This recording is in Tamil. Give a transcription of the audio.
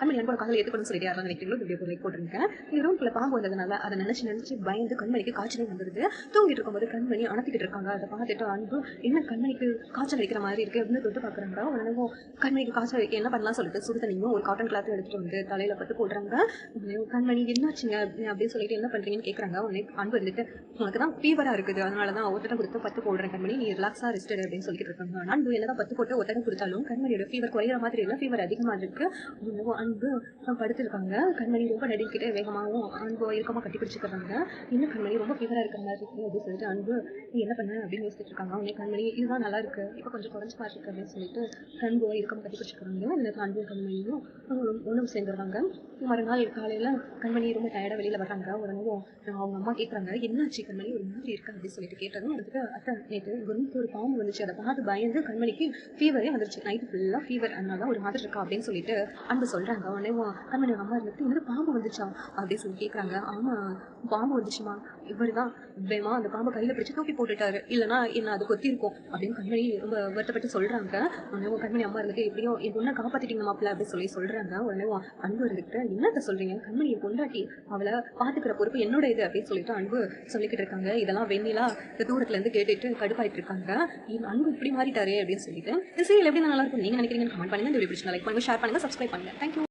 கண்மணி அன்போட காதல் ஏற்றுக்கணும் சொல்லிட்டு யாரும் நினைக்கிறீங்களோ? வீடியோ லைக் போட்டிருக்கேன். இந்த ரூம்குள்ள பாம்பு வந்ததுனால அதை நினைச்சு நினைச்சு பயந்து கண்மணிக்கு காய்ச்சலே வந்துருது. தூங்கிட்டு இருக்கும்போது கண்மணி அணத்திக்கிட்டு இருக்காங்க. அதை பார்த்துட்டு அன்பு என்ன கண்மணிக்கு காய்ச்சல் அடிக்கிற மாதிரி இருக்கு அப்படின்னு தொட்டு பார்க்குறாங்க உடனே கண்மணிக்கு காய்ச்சல் என்ன பண்ணலாம் சொல்லிட்டு சுடு தண்ணியும் ஒரு காட்டன் கிளாத் எடுத்துட்டு வந்து தலையில பட்டு போடுறாங்க. கண்மணி என்னாச்சுங்க? அப்படின்னு சொல்லிட்டு என்ன பண்றீங்கன்னு கேட்குறாங்க உடனே அன்பு இருந்துட்டு உனக்கு தான் ஃபீவரா இருக்குது. அதனால தான் ஒத்தடம் கொடுத்து பத்து போடுறேன் கண்மணி. நீ ரிலாக்ஸா ரெஸ்ட் அப்படின்னு சொல்லிட்டு இருக்காங்க. ஆனா அன்பு என்னதான் பத்து போட்டு ஒத்தடம் கொடுத்தாலும் கண்மணியோட ஃபீவர் குறையிற மாதிரி இல்லை. ஃபீவர் அதிகமா இருக்கு. அன்பு படுத்திருக்காங்க. கண்மணி ரொம்ப நடிக்கிட்டே வேகமாகவும் அன்பு இறுக்கமா கட்டி பிடிச்சிக்கிறாங்க இன்னும் கண்மணி ரொம்ப ஃபீவரா இருக்கிற மாதிரி இருக்கு அப்படின்னு சொல்லிட்டு அன்பு நீ என்ன பண்ண? அப்படின்னு யோசிச்சுட்டு இருக்காங்க. உடனே கண்மணி இதுதான் நல்லா இருக்கு. இப்போ கொஞ்சம் குறைஞ்ச மாதிரி இருக்கு அப்படின்னு சொல்லிட்டு கண்பு இறுக்கம் கட்டி பிடிச்சிக்கிறாங்க எனக்கு அன்பு கண்மணியும் ஒன்றும் சேர்ந்துடுறாங்க மறுநாள் காலையில கண்மணி ரொம்ப டயர்டா வெளியில வர்றாங்க. உடனே அவங்க அம்மா கேட்குறாங்க என்னாச்சு கண்மணி? ஒரு மாதிரி இருக்கு? அப்படின்னு சொல்லிட்டு கேட்டதும் அதுக்கு அத்தை நேற்று ஒரு ஒரு பாம்பு வந்துச்சு. அதை பார்த்து பயந்து கண்மணிக்கு ஃபீவரே வந்துருச்சு. நைட்டு ஃபுல்லாக ஃபீவர் அதனால தான் ஒரு மாதிரி இருக்கா? அப்படின்னு சொல்லிட்டு அன்பு சொல்றாங்க உடனே உன் கண்மணி அம்மா இருந்துட்டு இந்த பாம்பு வந்துச்சா? அப்படின்னு சொல்லி கேட்குறாங்க ஆமா பாம்பு வந்துச்சுமா? இவர் தான் வேமா அந்த பாம்பை கையில் பிடிச்சி தூக்கி போட்டுட்டாரு. இல்லைனா என்ன அது கொத்தி இருக்கும் அப்படின்னு கண்மணி ரொம்ப வருத்தப்பட்டு சொல்கிறாங்க உடனே உன் கண்மணி அம்மா இருந்துட்டு எப்படியோ என் பொண்ணை காப்பாற்றிட்டீங்க மாப்பிள்ள அப்படின்னு சொல்லி சொல்கிறாங்க உடனே உன் அன்பு இருந்துட்டு என்னத்த சொல்கிறீங்க கண்மணி என் பொண்டாட்டி அவளை பார்த்துக்கிற பொறுப்பு என்னோட இது அப்படின்னு சொல்லிட்டு அன்பு சொல்லிக்கிட்டு இருக்காங்க. இதெல்லாம் வெண்ணிலா இந்த தூரத்துலேருந்து கேட்டுட்டு கடுப்பாயிட்டு இருக்காங்க. என் அன்பு இப்படி மாறிட்டாரே அப்படின்னு சொல்லிட்டு இந்த சீரியல் எப்படி நல்லா இருக்கும்? நீங்கள் நினைக்கிறீங்கன்னு கமெண்ட் பண்ணுங்க இந்த வீடியோ பிடிச்சி லைக் பண்ணுங்க ஷேர் பண்ணுங்க சப்ஸ்கிரைப் பண்ணுங்க. தேங்க்யூ